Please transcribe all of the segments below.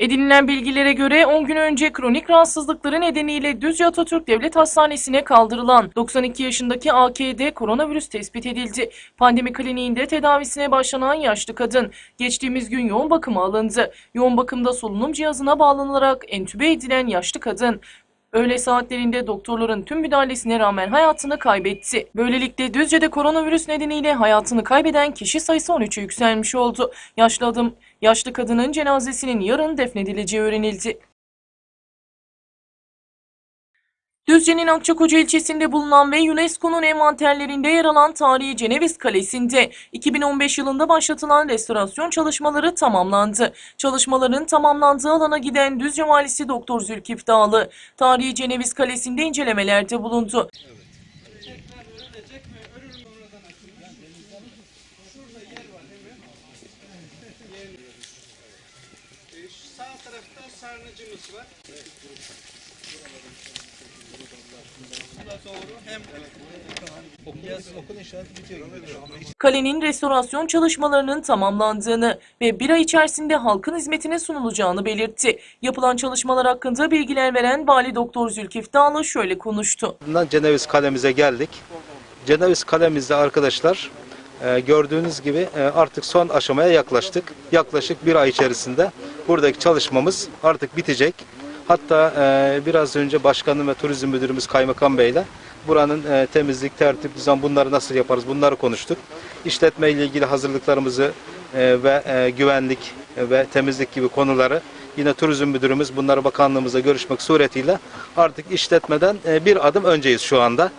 Edinilen bilgilere göre 10 gün önce kronik rahatsızlıkları nedeniyle Düzce Atatürk Devlet Hastanesi'ne kaldırılan 92 yaşındaki AK'de koronavirüs tespit edildi. Pandemi kliniğinde tedavisine başlanan yaşlı kadın geçtiğimiz gün yoğun bakıma alındı. Yoğun bakımda solunum cihazına bağlanılarak entübe edilen yaşlı kadın Öğle saatlerinde doktorların tüm müdahalesine rağmen hayatını kaybetti. Böylelikle Düzce'de koronavirüs nedeniyle hayatını kaybeden kişi sayısı 13'e yükselmiş oldu. Yaşlı adım, yaşlı kadının cenazesinin yarın defnedileceği öğrenildi. Düzce'nin Akçakoca ilçesinde bulunan ve UNESCO'nun envanterlerinde yer alan tarihi Ceneviz Kalesi'nde 2015 yılında başlatılan restorasyon çalışmaları tamamlandı. Çalışmaların tamamlandığı alana giden Düzce Valisi Doktor Zülkif Dağlı, tarihi Ceneviz Kalesi'nde incelemelerde bulundu. Ee, sarnıcımız var. Buna doğru hem okuyacağız, okul inşaatı bitiyor gibi. Kalenin restorasyon çalışmalarının tamamlandığını ve bir ay içerisinde halkın hizmetine sunulacağını belirtti. Yapılan çalışmalar hakkında bilgiler veren Vali Doktor Zülkif Dağlı şöyle konuştu. Ceneviz Kalemize geldik. Ceneviz Kalemizde arkadaşlar e, gördüğünüz gibi e, artık son aşamaya yaklaştık. Yaklaşık bir ay içerisinde buradaki çalışmamız artık bitecek. Hatta e, biraz önce Başkanım ve Turizm Müdürümüz Kaymakam Bey ile buranın e, temizlik, tertip, düzen bunları nasıl yaparız bunları konuştuk. İşletme ile ilgili hazırlıklarımızı e, ve e, güvenlik e, ve temizlik gibi konuları yine Turizm Müdürümüz bunları bakanlığımızla görüşmek suretiyle artık işletmeden e, bir adım önceyiz şu anda.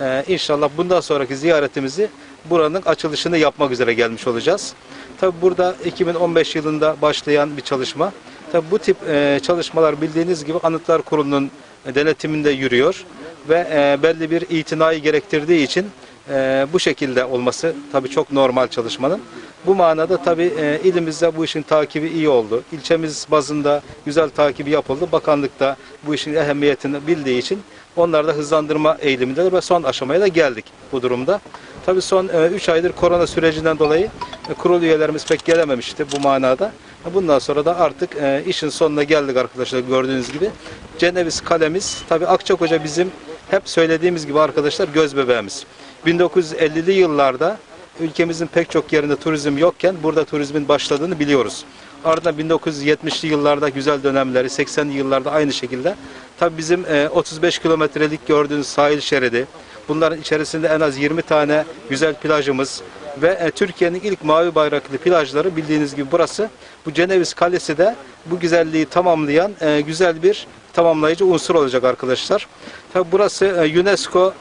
Ee, inşallah bundan sonraki ziyaretimizi buranın açılışını yapmak üzere gelmiş olacağız. Tabi burada 2015 yılında başlayan bir çalışma. Tabi bu tip e, çalışmalar bildiğiniz gibi Anıtlar Kurulu'nun e, denetiminde yürüyor ve e, belli bir itinayı gerektirdiği için e, bu şekilde olması tabi çok normal çalışmanın. Bu manada tabi e, ilimizde bu işin takibi iyi oldu. İlçemiz bazında güzel takibi yapıldı. Bakanlık da bu işin ehemmiyetini bildiği için onlar da hızlandırma eğilimindeler ve son aşamaya da geldik bu durumda. Tabii son 3 aydır korona sürecinden dolayı e, kurul üyelerimiz pek gelememişti bu manada. Bundan sonra da artık e, işin sonuna geldik arkadaşlar gördüğünüz gibi. Ceneviz kalemiz tabii Akçakoca bizim hep söylediğimiz gibi arkadaşlar göz bebeğimiz. 1950'li yıllarda ülkemizin pek çok yerinde turizm yokken burada turizmin başladığını biliyoruz. Ardından 1970'li yıllarda güzel dönemleri, 80'li yıllarda aynı şekilde. Tabii bizim e, 35 kilometrelik gördüğünüz sahil şeridi, bunların içerisinde en az 20 tane güzel plajımız ve e, Türkiye'nin ilk mavi bayraklı plajları bildiğiniz gibi burası. Bu Ceneviz Kalesi de bu güzelliği tamamlayan e, güzel bir tamamlayıcı unsur olacak arkadaşlar. Tabii burası e, UNESCO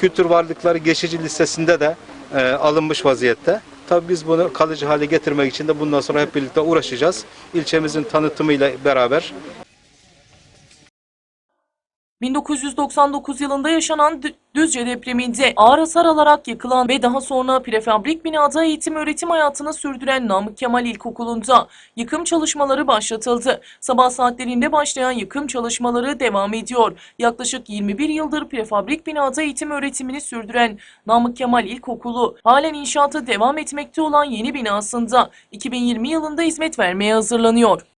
Kültür Varlıkları Geçici Listesi'nde de alınmış vaziyette. Tabii biz bunu kalıcı hale getirmek için de bundan sonra hep birlikte uğraşacağız. İlçemizin tanıtımıyla beraber 1999 yılında yaşanan Dü- Düzce depreminde ağır hasar alarak yıkılan ve daha sonra prefabrik binada eğitim öğretim hayatını sürdüren Namık Kemal İlkokulu'nda yıkım çalışmaları başlatıldı. Sabah saatlerinde başlayan yıkım çalışmaları devam ediyor. Yaklaşık 21 yıldır prefabrik binada eğitim öğretimini sürdüren Namık Kemal İlkokulu halen inşaatı devam etmekte olan yeni binasında 2020 yılında hizmet vermeye hazırlanıyor.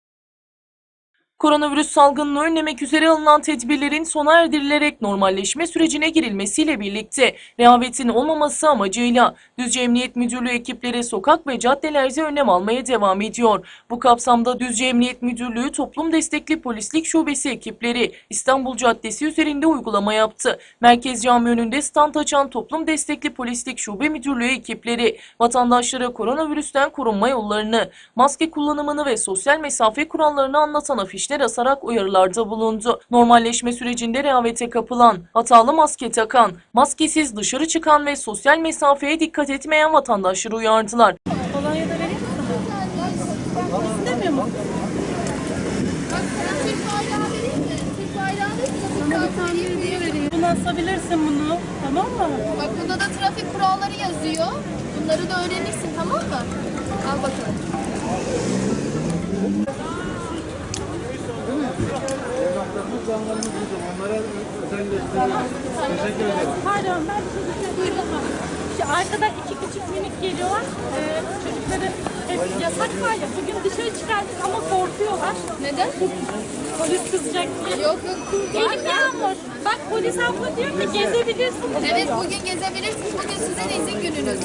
Koronavirüs salgınını önlemek üzere alınan tedbirlerin sona erdirilerek normalleşme sürecine girilmesiyle birlikte rehavetin olmaması amacıyla Düzce Emniyet Müdürlüğü ekipleri sokak ve caddelerde önlem almaya devam ediyor. Bu kapsamda Düzce Emniyet Müdürlüğü Toplum Destekli Polislik Şubesi ekipleri İstanbul Caddesi üzerinde uygulama yaptı. Merkez Cami önünde stand açan Toplum Destekli Polislik Şube Müdürlüğü ekipleri vatandaşlara koronavirüsten korunma yollarını, maske kullanımını ve sosyal mesafe kurallarını anlatan afişler asarak uyarılarda bulundu. Normalleşme sürecinde rehavete kapılan, hatalı maske takan, maskesiz dışarı çıkan ve sosyal mesafeye dikkat etmeyen vatandaşları uyardılar. Kolonya da vereyim mi sana? İstemiyor mu? Bunu asabilirsin bunu. Tamam mı? Bak burada da trafik kuralları yazıyor. Bunları da öğrenirsin tamam mı? Al bakalım. Pardon ben çocuklara İşte arkada iki küçük minik geliyorlar. Ee, çocukları hep yasak var ya bugün dışarı çıkardık ama korkuyorlar. Neden? Polis kızacak diye. Yok yok. Elif Yağmur. Bak polis abla diyor ki gezebilirsiniz. Evet bugün gezebilirsiniz. Bugün sizin izin gününüz.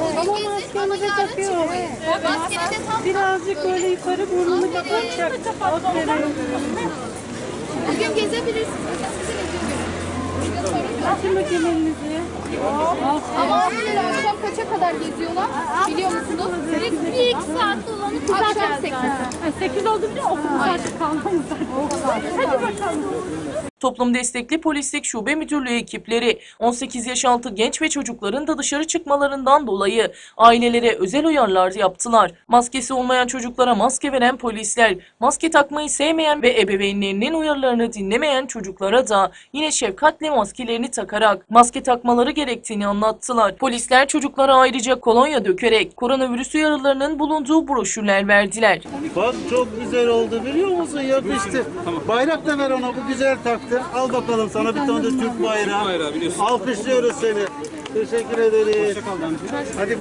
Ama gezin ama maskeni de yarın takıyor. çıkmayın. Maskeni de tam Birazcık böyle yukarı burnunu kapatacak. Aferin. Bugün gezebilirsiniz. Sizin izin. Açın bakayım elinizi. Ama abiler akşam kaça kadar geziyorlar? Biliyor musunuz? Bir iki saat dolanıp Akşam 8. 8 oldu bile okul saati kalmamış. Hadi bakalım. Toplum Destekli Polislik Şube Müdürlüğü ekipleri 18 yaş altı genç ve çocukların da dışarı çıkmalarından dolayı ailelere özel uyarılar yaptılar. Maskesi olmayan çocuklara maske veren polisler, maske takmayı sevmeyen ve ebeveynlerinin uyarılarını dinlemeyen çocuklara da yine şefkatle maskelerini takarak maske takmaları gerektiğini anlattılar. Polisler çocuklara ayrıca kolonya dökerek koronavirüs uyarılarının bulunduğu broşürler verdiler. Bak çok güzel oldu biliyor musun? Yakıştı. Bayrak da ver ona bu güzel taktı. Al bakalım sana bir tane de Türk bayrağı. Alkışlıyoruz seni. Teşekkür ederiz. Hadi.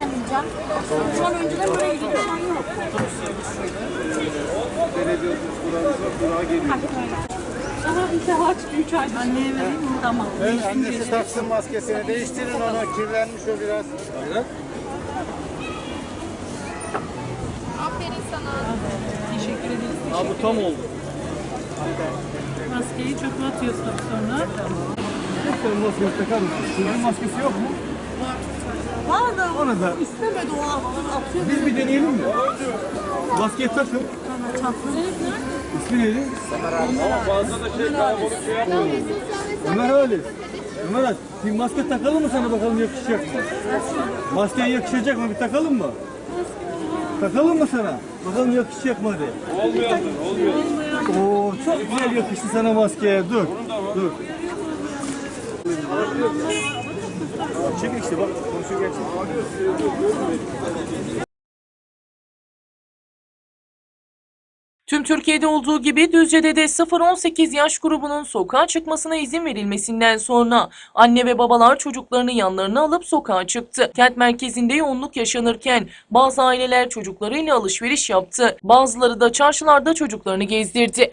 Şu an önceden buraya gidiyor. Aha bir de haç üç ay. Anneye vereyim mi? Tamam. Evet, annesi taksın maskesini. Değiştirin onu. Kirlenmiş o biraz. Aferin sana. Abi tam oldu. Maskeyi çöpe atıyorsun sonra. Sen maskesi takar mısın? Çocuğun maskesi yok mu? Var da Ona da istemedi o atıyor. biz bir deneyelim mi? Maskeyi takın. İsmi neydi? Ömer Ali. Ömer Ali. Bir maske takalım mı sana bakalım yakışacak mı? Masken yakışacak mı? Bir takalım mı? Takalım mı sana? Bakalım yakışacak mı hadi. Olmuyor, olmuyor. Oo, çok güzel yakıştı sana maskeye. Dur, dur. Çek işte bak, konuşuyor gerçekten. Tüm Türkiye'de olduğu gibi Düzce'de de 0-18 yaş grubunun sokağa çıkmasına izin verilmesinden sonra anne ve babalar çocuklarını yanlarına alıp sokağa çıktı. Kent merkezinde yoğunluk yaşanırken bazı aileler çocuklarıyla alışveriş yaptı. Bazıları da çarşılarda çocuklarını gezdirdi.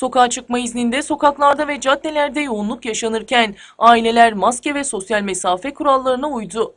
Sokağa çıkma izninde sokaklarda ve caddelerde yoğunluk yaşanırken aileler maske ve sosyal mesafe kurallarına uydu.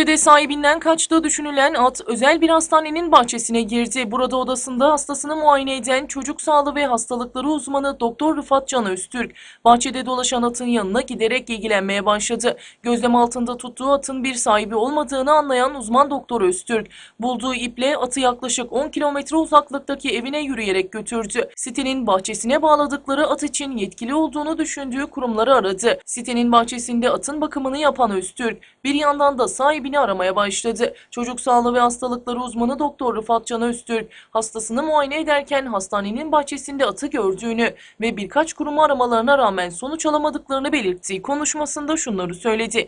Düzce'de sahibinden kaçtığı düşünülen at özel bir hastanenin bahçesine girdi. Burada odasında hastasını muayene eden çocuk sağlığı ve hastalıkları uzmanı Doktor Rıfat Can Öztürk, bahçede dolaşan atın yanına giderek ilgilenmeye başladı. Gözlem altında tuttuğu atın bir sahibi olmadığını anlayan uzman Doktor Öztürk, bulduğu iple atı yaklaşık 10 kilometre uzaklıktaki evine yürüyerek götürdü. Sitenin bahçesine bağladıkları at için yetkili olduğunu düşündüğü kurumları aradı. Sitenin bahçesinde atın bakımını yapan Öztürk, bir yandan da sahibini aramaya başladı. Çocuk sağlığı ve hastalıkları uzmanı Doktor Rıfat Can Öztürk, hastasını muayene ederken hastanenin bahçesinde atı gördüğünü ve birkaç kurumu aramalarına rağmen sonuç alamadıklarını belirttiği konuşmasında şunları söyledi.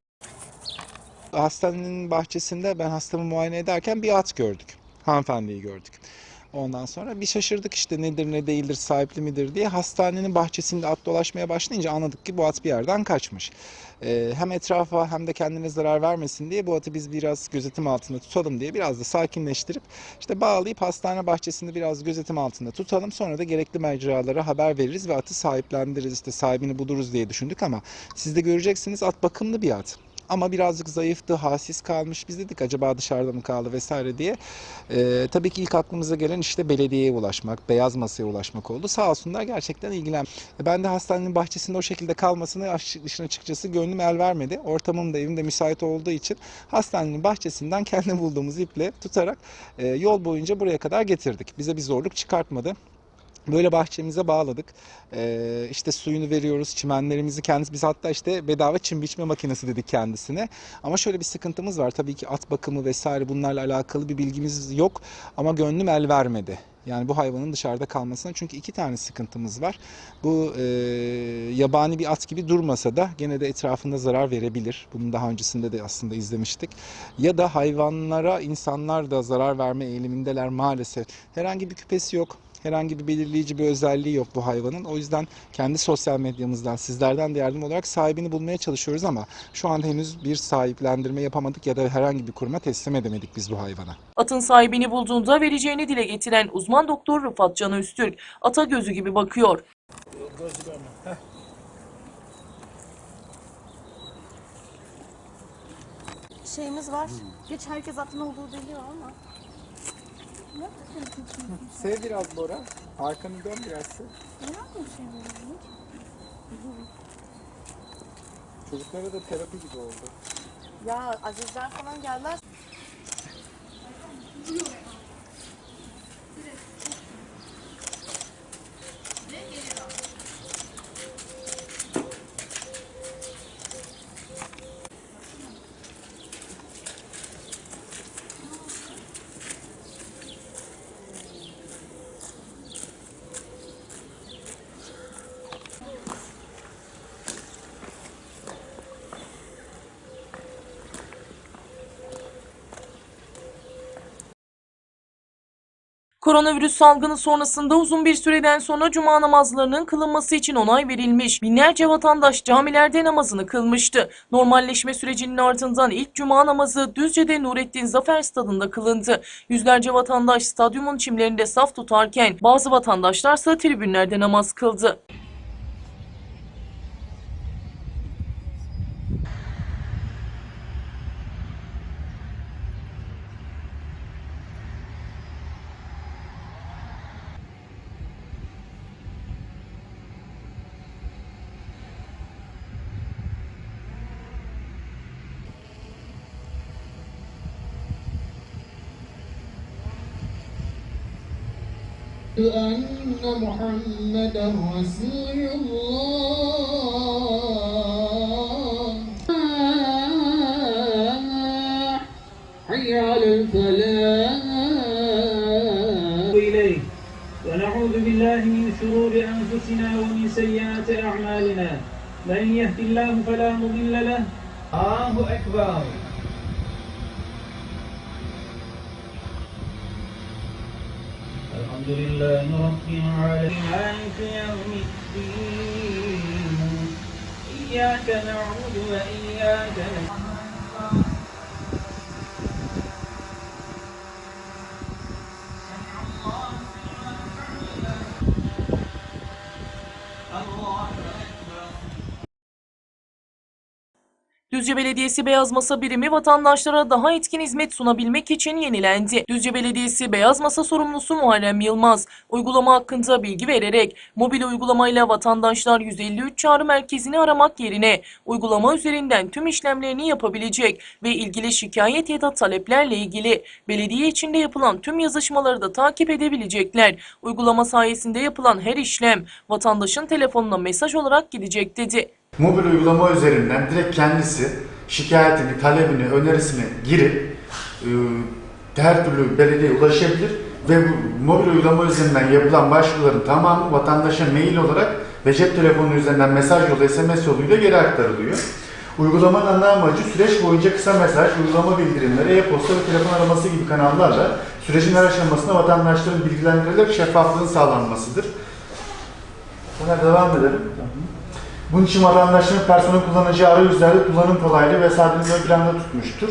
hastanenin bahçesinde ben hastamı muayene ederken bir at gördük. Hanımefendiyi gördük. Ondan sonra bir şaşırdık işte nedir ne değildir sahipli midir diye. Hastanenin bahçesinde at dolaşmaya başlayınca anladık ki bu at bir yerden kaçmış. Ee, hem etrafa hem de kendine zarar vermesin diye bu atı biz biraz gözetim altında tutalım diye biraz da sakinleştirip işte bağlayıp hastane bahçesinde biraz gözetim altında tutalım. Sonra da gerekli mecralara haber veririz ve atı sahiplendiririz işte sahibini buluruz diye düşündük ama siz de göreceksiniz at bakımlı bir at. Ama birazcık zayıftı, halsiz kalmış. Biz dedik acaba dışarıda mı kaldı vesaire diye. Ee, tabii ki ilk aklımıza gelen işte belediyeye ulaşmak, beyaz masaya ulaşmak oldu. Sağ olsunlar gerçekten ilgilen. Ben de hastanenin bahçesinde o şekilde kalmasını işin açıkçası gönlüm el vermedi. Ortamım da evim de müsait olduğu için hastanenin bahçesinden kendi bulduğumuz iple tutarak e, yol boyunca buraya kadar getirdik. Bize bir zorluk çıkartmadı. Böyle bahçemize bağladık. Ee, işte suyunu veriyoruz, çimenlerimizi kendisi. Biz hatta işte bedava çim biçme makinesi dedik kendisine. Ama şöyle bir sıkıntımız var. Tabii ki at bakımı vesaire bunlarla alakalı bir bilgimiz yok. Ama gönlüm el vermedi. Yani bu hayvanın dışarıda kalmasına çünkü iki tane sıkıntımız var. Bu e, yabani bir at gibi durmasa da gene de etrafında zarar verebilir. Bunun daha öncesinde de aslında izlemiştik. Ya da hayvanlara insanlar da zarar verme eğilimindeler maalesef. Herhangi bir küpesi yok. Herhangi bir belirleyici bir özelliği yok bu hayvanın. O yüzden kendi sosyal medyamızdan sizlerden de yardım olarak sahibini bulmaya çalışıyoruz ama şu anda henüz bir sahiplendirme yapamadık ya da herhangi bir kuruma teslim edemedik biz bu hayvana. Atın sahibini bulduğunda vereceğini dile getiren uzman doktor Rıfat Can Öztürk, ata gözü gibi bakıyor. Şeyimiz var. Geç herkes atın olduğu biliyor ama. Sev biraz Bora. Arkanı dön biraz. Çocuklara da terapi gibi oldu. Ya Azizler falan geldiler. Koronavirüs salgını sonrasında uzun bir süreden sonra cuma namazlarının kılınması için onay verilmiş. Binlerce vatandaş camilerde namazını kılmıştı. Normalleşme sürecinin ardından ilk cuma namazı Düzce'de Nurettin Zafer Stadı'nda kılındı. Yüzlerce vatandaş stadyumun çimlerinde saf tutarken bazı vatandaşlarsa tribünlerde namaz kıldı. أن محمدا رسول الله. حي على الفلاح. إليه. ونعوذ بالله من شرور أنفسنا ومن سيئات أعمالنا. من يهد الله فلا مضل له. الله أكبر. الحمد لله رب العالمين. مالك يوم الدين. إياك نعبد وإياك نستعين. Düzce Belediyesi Beyaz Masa Birimi vatandaşlara daha etkin hizmet sunabilmek için yenilendi. Düzce Belediyesi Beyaz Masa sorumlusu Muharrem Yılmaz, uygulama hakkında bilgi vererek mobil uygulamayla vatandaşlar 153 çağrı merkezini aramak yerine uygulama üzerinden tüm işlemlerini yapabilecek ve ilgili şikayet ya da taleplerle ilgili belediye içinde yapılan tüm yazışmaları da takip edebilecekler. Uygulama sayesinde yapılan her işlem vatandaşın telefonuna mesaj olarak gidecek dedi. Mobil uygulama üzerinden direkt kendisi şikayetini, talebini, önerisini girip e, her türlü belediyeye ulaşabilir ve bu mobil uygulama üzerinden yapılan başvuruların tamamı vatandaşa mail olarak ve cep telefonu üzerinden mesaj yolu, SMS yoluyla geri aktarılıyor. Uygulamanın ana amacı süreç boyunca kısa mesaj, uygulama bildirimleri, e-posta ve telefon araması gibi kanallarla sürecin her aşamasında vatandaşların bilgilendirilerek şeffaflığın sağlanmasıdır. Buna devam edelim. Bunun için vatandaşların personel kullanacağı arayüzlerde kullanım kolaylığı ve sabrını ön planda tutmuştur.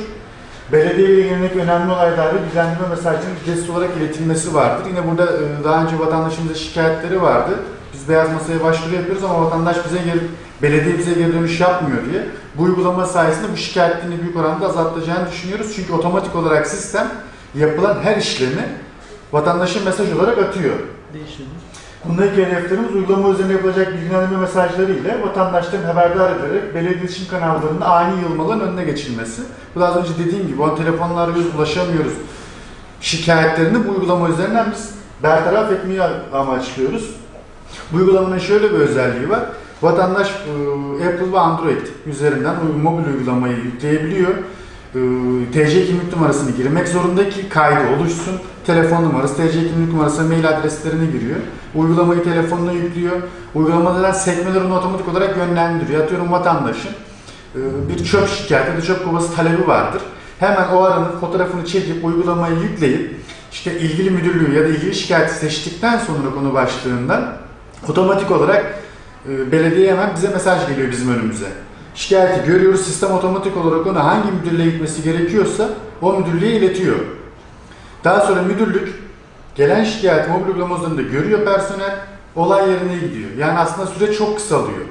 Belediye ile ilgili önemli olaylarda bilgilendirme mesajının ücretsiz olarak iletilmesi vardır. Yine burada e, daha önce vatandaşımızın şikayetleri vardı. Biz beyaz masaya başvuru yapıyoruz ama vatandaş bize geri, belediye bize geri dönüş yapmıyor diye. Bu uygulama sayesinde bu şikayetlerini büyük oranda azaltacağını düşünüyoruz. Çünkü otomatik olarak sistem yapılan her işlemi vatandaşa mesaj olarak atıyor. Değişiyor. Bundaki hedeflerimiz uygulama üzerine yapılacak bilgilendirme mesajları ile vatandaşların haberdar ederek belediye iletişim kanallarında ani yılmaların önüne geçilmesi. Bu az önce dediğim gibi o telefonla arıyoruz, ulaşamıyoruz. Şikayetlerini bu uygulama üzerinden biz bertaraf etmeyi amaçlıyoruz. Bu uygulamanın şöyle bir özelliği var. Vatandaş e, Apple ve Android üzerinden mobil uygulamayı yükleyebiliyor. E, TC kimlik numarasını girmek zorunda ki kaydı oluşsun. Telefon numarası, TC kimlik numarası, mail adreslerini giriyor. Uygulamayı telefonuna yüklüyor. Uygulamadan sekmelerini otomatik olarak yönlendiriyor. Atıyorum vatandaşın e, bir çöp şikayeti da çöp kovası talebi vardır. Hemen o aranın fotoğrafını çekip uygulamayı yükleyip işte ilgili müdürlüğü ya da ilgili şikayeti seçtikten sonra konu başlığından otomatik olarak e, belediye hemen bize mesaj geliyor bizim önümüze. Şikayeti görüyoruz, sistem otomatik olarak onu hangi müdürlüğe gitmesi gerekiyorsa o müdürlüğe iletiyor. Daha sonra müdürlük gelen şikayet mobil uygulama üzerinde görüyor personel, olay yerine gidiyor. Yani aslında süre çok kısalıyor.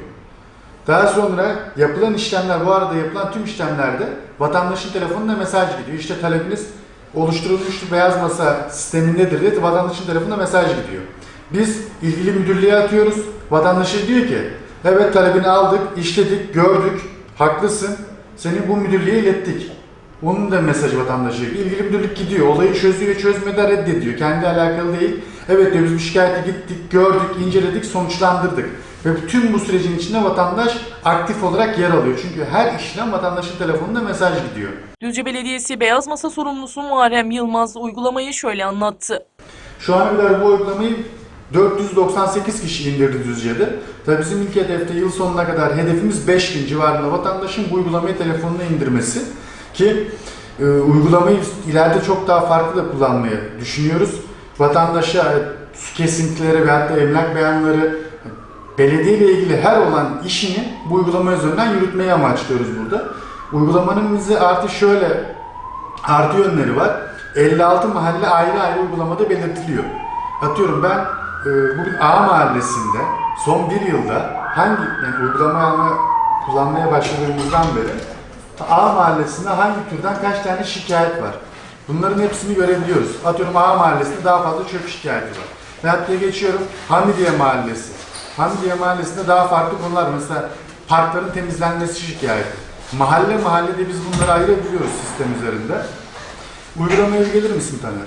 Daha sonra yapılan işlemler, bu arada yapılan tüm işlemlerde vatandaşın telefonuna mesaj gidiyor. İşte talebiniz oluşturulmuştur, beyaz masa sistemindedir diye vatandaşın telefonuna mesaj gidiyor. Biz ilgili müdürlüğe atıyoruz. Vatandaşa diyor ki, evet talebini aldık, işledik, gördük, haklısın, seni bu müdürlüğe ilettik. Onun da mesajı vatandaşa. İlgili müdürlük gidiyor, olayı çözüyor, çözmeden reddediyor. Kendi alakalı değil. Evet diyor biz bu şikayete gittik, gördük, inceledik, sonuçlandırdık. Ve tüm bu sürecin içinde vatandaş aktif olarak yer alıyor. Çünkü her işlem vatandaşın telefonuna mesaj gidiyor. Düzce Belediyesi Beyaz Masa sorumlusu Muharrem Yılmaz uygulamayı şöyle anlattı. Şu ana kadar bu uygulamayı 498 kişi indirdi Düzce'de. Tabii bizim ilk hedefte yıl sonuna kadar hedefimiz 5000 civarında vatandaşın bu uygulamayı telefonuna indirmesi. Ki e, uygulamayı ileride çok daha farklı da kullanmayı düşünüyoruz. Vatandaşa e, su kesintileri ve hatta emlak beyanları belediye ile ilgili her olan işini bu uygulama üzerinden yürütmeyi amaçlıyoruz burada. Uygulamanın bize artı şöyle artı yönleri var. 56 mahalle ayrı ayrı uygulamada belirtiliyor. Atıyorum ben e, bugün A mahallesinde son bir yılda hangi yani uygulamayı alma, kullanmaya başladığımızdan beri A mahallesinde hangi türden kaç tane şikayet var? Bunların hepsini görebiliyoruz. Atıyorum A mahallesinde daha fazla çöp şikayeti var. Ve hatta geçiyorum Hamidiye mahallesi. Hamidiye mahallesinde daha farklı konular. Mesela parkların temizlenmesi şikayeti. Mahalle mahallede biz bunları ayırabiliyoruz sistem üzerinde. Uygulamaya gelir misin Taner?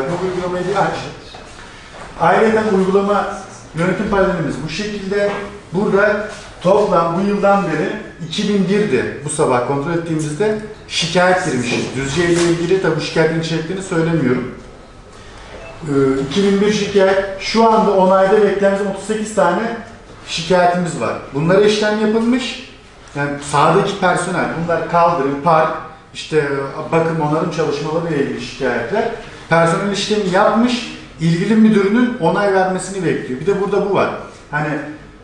Ol, uygulamayı bir aç. Ayrıca uygulama yönetim panelimiz bu şekilde. Burada toplam bu yıldan beri 2001'di bu sabah kontrol ettiğimizde şikayet girmişiz. Düzce ile ilgili bu şikayetin içeriklerini söylemiyorum. Ee, 2001 şikayet şu anda onayda bekleyen bizim 38 tane şikayetimiz var. Bunlara işlem yapılmış. Yani sahadaki personel, bunlar kaldırım, park, işte bakım onarım çalışmaları ile ilgili şikayetler. Personel işlemi yapmış, ilgili müdürünün onay vermesini bekliyor. Bir de burada bu var. Hani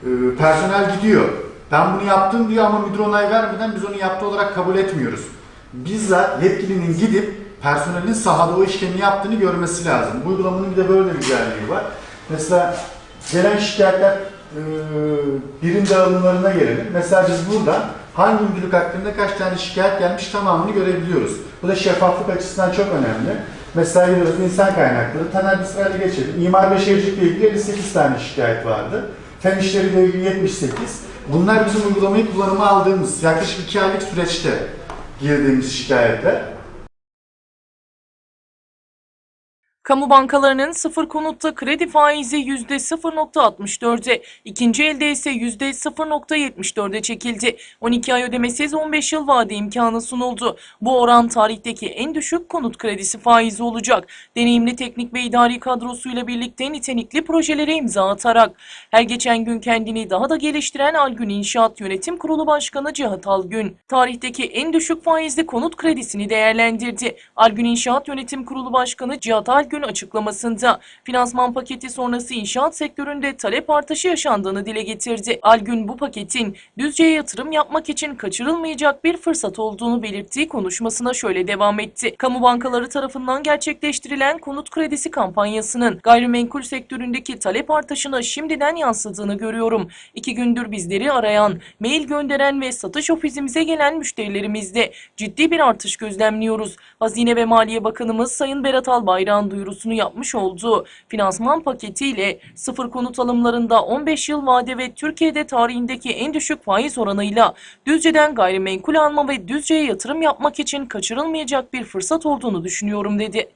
e, personel gidiyor. Ben bunu yaptım diyor ama müdür onay vermeden biz onu yaptığı olarak kabul etmiyoruz. Bizzat yetkilinin gidip personelin sahada o işlemi yaptığını görmesi lazım. Bu uygulamanın bir de böyle bir güzelliği var. Mesela gelen şikayetler e, birim dağılımlarına gelelim. Mesela biz burada hangi müdürlük hakkında kaç tane şikayet gelmiş tamamını görebiliyoruz. Bu da şeffaflık açısından çok önemli. Mesela gidiyoruz insan kaynakları, Taner Bisra'yla geçelim. İmar ve Şehircilikle ilgili 58 tane şikayet vardı. Fen işleriyle ilgili 78. Bunlar bizim uygulamayı kullanıma aldığımız yaklaşık 2 aylık süreçte girdiğimiz şikayetler. Kamu bankalarının sıfır konutta kredi faizi %0.64'e, ikinci elde ise %0.74'e çekildi. 12 ay ödemesiz 15 yıl vade imkanı sunuldu. Bu oran tarihteki en düşük konut kredisi faizi olacak. Deneyimli teknik ve idari kadrosuyla birlikte nitelikli projelere imza atarak her geçen gün kendini daha da geliştiren Algün İnşaat Yönetim Kurulu Başkanı Cihat Algün, tarihteki en düşük faizli konut kredisini değerlendirdi. Algün İnşaat Yönetim Kurulu Başkanı Cihat Algün Akgün açıklamasında finansman paketi sonrası inşaat sektöründe talep artışı yaşandığını dile getirdi. Algün bu paketin Düzce'ye yatırım yapmak için kaçırılmayacak bir fırsat olduğunu belirttiği konuşmasına şöyle devam etti. Kamu bankaları tarafından gerçekleştirilen konut kredisi kampanyasının gayrimenkul sektöründeki talep artışına şimdiden yansıdığını görüyorum. İki gündür bizleri arayan, mail gönderen ve satış ofisimize gelen müşterilerimizde ciddi bir artış gözlemliyoruz. Hazine ve Maliye Bakanımız Sayın Berat Albayrak'ın duyurusunu yapmış olduğu finansman paketiyle sıfır konut alımlarında 15 yıl vade ve Türkiye'de tarihindeki en düşük faiz oranıyla Düzce'den gayrimenkul alma ve Düzce'ye yatırım yapmak için kaçırılmayacak bir fırsat olduğunu düşünüyorum dedi.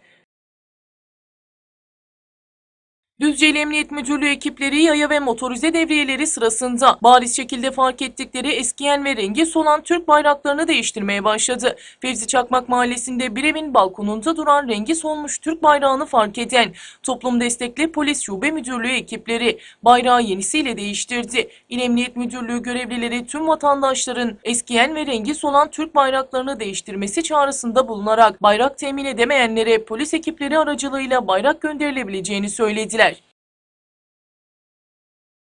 Düzce'li Emniyet Müdürlüğü ekipleri yaya ve motorize devriyeleri sırasında bariz şekilde fark ettikleri eskiyen ve rengi solan Türk bayraklarını değiştirmeye başladı. Fevzi Çakmak Mahallesi'nde bir evin balkonunda duran rengi solmuş Türk bayrağını fark eden Toplum Destekli Polis Şube Müdürlüğü ekipleri bayrağı yenisiyle değiştirdi. İl Emniyet Müdürlüğü görevlileri tüm vatandaşların eskiyen ve rengi solan Türk bayraklarını değiştirmesi çağrısında bulunarak bayrak temin edemeyenlere polis ekipleri aracılığıyla bayrak gönderilebileceğini söylediler.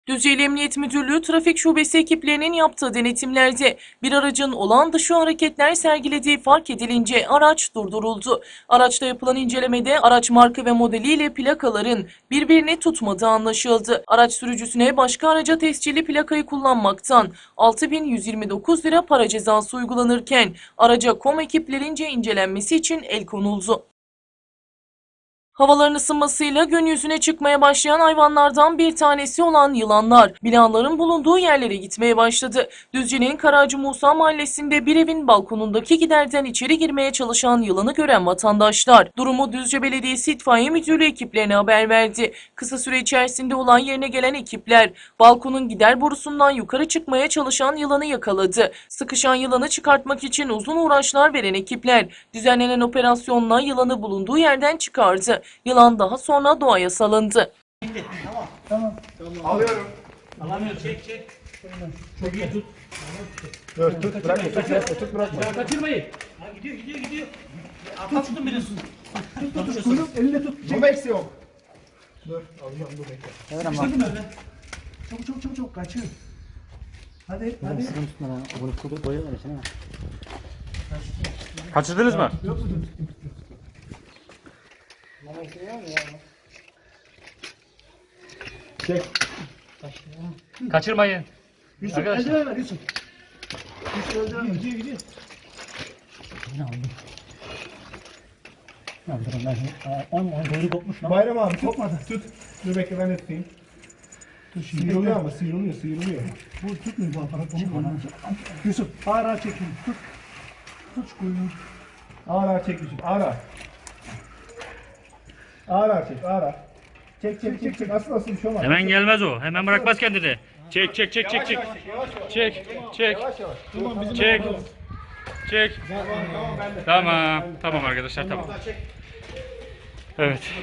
Düzce'li Emniyet Müdürlüğü Trafik Şubesi ekiplerinin yaptığı denetimlerde bir aracın olağan dışı hareketler sergilediği fark edilince araç durduruldu. Araçta yapılan incelemede araç marka ve modeliyle plakaların birbirini tutmadığı anlaşıldı. Araç sürücüsüne başka araca tescilli plakayı kullanmaktan 6129 lira para cezası uygulanırken araca kom ekiplerince incelenmesi için el konuldu. Havaların ısınmasıyla gün yüzüne çıkmaya başlayan hayvanlardan bir tanesi olan yılanlar binaların bulunduğu yerlere gitmeye başladı. Düzce'nin Karacı Musa mahallesinde bir evin balkonundaki giderden içeri girmeye çalışan yılanı gören vatandaşlar durumu Düzce Belediyesi İtfaiye Müdürlüğü ekiplerine haber verdi. Kısa süre içerisinde olay yerine gelen ekipler balkonun gider borusundan yukarı çıkmaya çalışan yılanı yakaladı. Sıkışan yılanı çıkartmak için uzun uğraşlar veren ekipler düzenlenen operasyonla yılanı bulunduğu yerden çıkardı. Yılan daha sonra doğaya salındı. Alamıyor çek çek. Çok iyi tut. Dur tut bırak tut tut bırakma. Ya kaçırmayın. Ha, gidiyor gidiyor gidiyor. Arka tutun biliyorsun. Tut tut Kuyruk elinde tut. Ama eksi yok. Dur alacağım dur bekle. Sıkıştırdın öyle. Çabuk çabuk çabuk çabuk kaçıyor. Hadi hadi. Kaçırdınız mı? Çek. Kaçırmayın. Yusuf Arkadaşlar. eldiven ver Yusuf. Yusuf eldiven ver. Gidiyor gidiyor. Bayram abi tutmadı. Tut. Dur bekle ben de tutayım. Dur sıyrılıyor ama sıyrılıyor sıyrılıyor. Bu tutmuyor bu aparat. Yusuf ağır ağır çekin. Tut. Tut şu kuyruğu. Ağır ağır çek Yusuf ağır ağır. Ağır ağır çek ağır. Çek çek çek çek asıl asıl bir şey. Hemen gelmez o. Hemen bırakmaz kendini. Çek çek çek çek çek. Çek çek. Çek. Çek. Tamam. Tamam arkadaşlar tamam. Evet.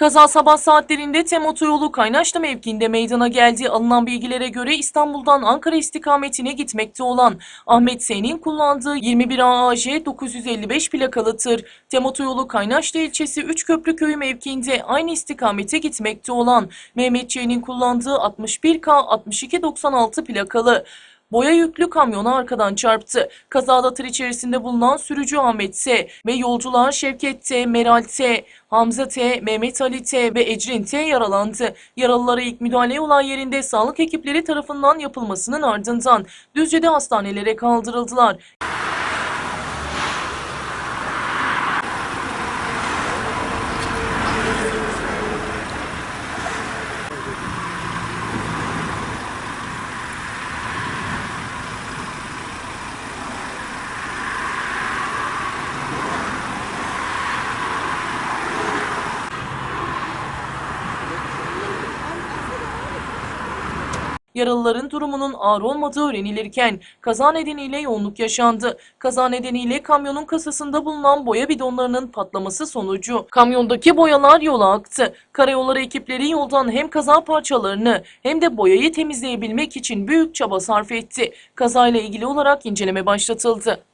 Kaza sabah saatlerinde TEM otoyolu Kaynaşlı mevkiinde meydana geldi. Alınan bilgilere göre İstanbul'dan Ankara istikametine gitmekte olan Ahmet S'nin kullandığı 21 AAJ 955 plakalı tır, TEM otoyolu Kaynaşlı ilçesi Üçköprü köyü mevkiinde aynı istikamete gitmekte olan Mehmet Ç'nin kullandığı 61K 6296 plakalı boya yüklü kamyona arkadan çarptı. Kazada tır içerisinde bulunan sürücü Ahmet T ve yolcular Şevket T, Meral T, Hamza T, Mehmet Ali T ve Ecrin T yaralandı. Yaralılara ilk müdahale olay yerinde sağlık ekipleri tarafından yapılmasının ardından Düzce'de hastanelere kaldırıldılar. Yaralıların durumunun ağır olmadığı öğrenilirken kaza nedeniyle yoğunluk yaşandı. Kaza nedeniyle kamyonun kasasında bulunan boya bidonlarının patlaması sonucu kamyondaki boyalar yola aktı. Karayolları ekipleri yoldan hem kaza parçalarını hem de boyayı temizleyebilmek için büyük çaba sarf etti. Kazayla ilgili olarak inceleme başlatıldı.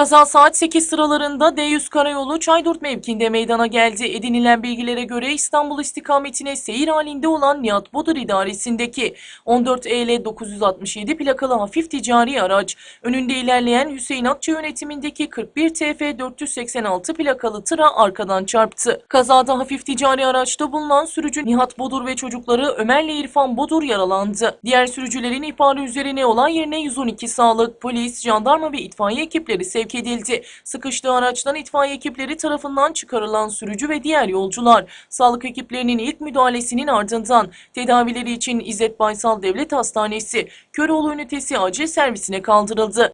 Kaza saat 8 sıralarında D100 Karayolu Çaydurt mevkinde meydana geldi. Edinilen bilgilere göre İstanbul istikametine seyir halinde olan Nihat Bodur idaresindeki 14 EL 967 plakalı hafif ticari araç, önünde ilerleyen Hüseyin Akça yönetimindeki 41 TF 486 plakalı tıra arkadan çarptı. Kazada hafif ticari araçta bulunan sürücü Nihat Bodur ve çocukları Ömer'le İrfan Bodur yaralandı. Diğer sürücülerin ihbarı üzerine olay yerine 112 sağlık, polis, jandarma ve itfaiye ekipleri sevk edildi. Sıkıştığı araçtan itfaiye ekipleri tarafından çıkarılan sürücü ve diğer yolcular, sağlık ekiplerinin ilk müdahalesinin ardından tedavileri için İzzet Baysal Devlet Hastanesi, Köroğlu ünitesi acil servisine kaldırıldı.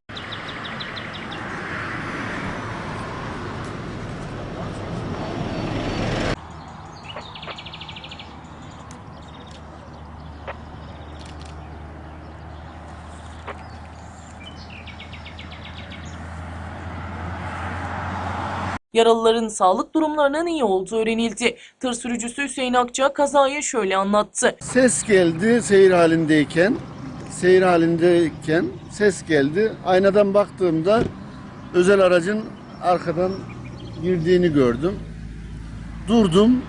Yaralıların sağlık durumlarının iyi olduğu öğrenildi. Tır sürücüsü Hüseyin Akça kazayı şöyle anlattı. Ses geldi seyir halindeyken. Seyir halindeyken ses geldi. Aynadan baktığımda özel aracın arkadan girdiğini gördüm. Durdum.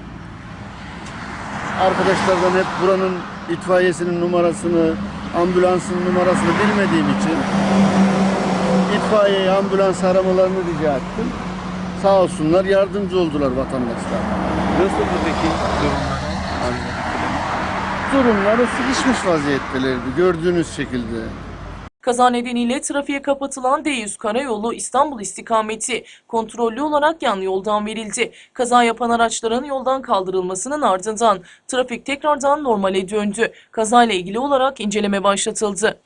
Arkadaşlardan hep buranın itfaiyesinin numarasını, ambulansın numarasını bilmediğim için itfaiyeyi ambulans aramalarını rica ettim. Sağ olsunlar yardımcı oldular vatandaşlar. Nasıldı peki durumları? Durumları sıkışmış vaziyettelerdi gördüğünüz şekilde. Kaza nedeniyle trafiğe kapatılan D100 Karayolu İstanbul istikameti kontrollü olarak yan yoldan verildi. Kaza yapan araçların yoldan kaldırılmasının ardından trafik tekrardan normale döndü. Kazayla ilgili olarak inceleme başlatıldı.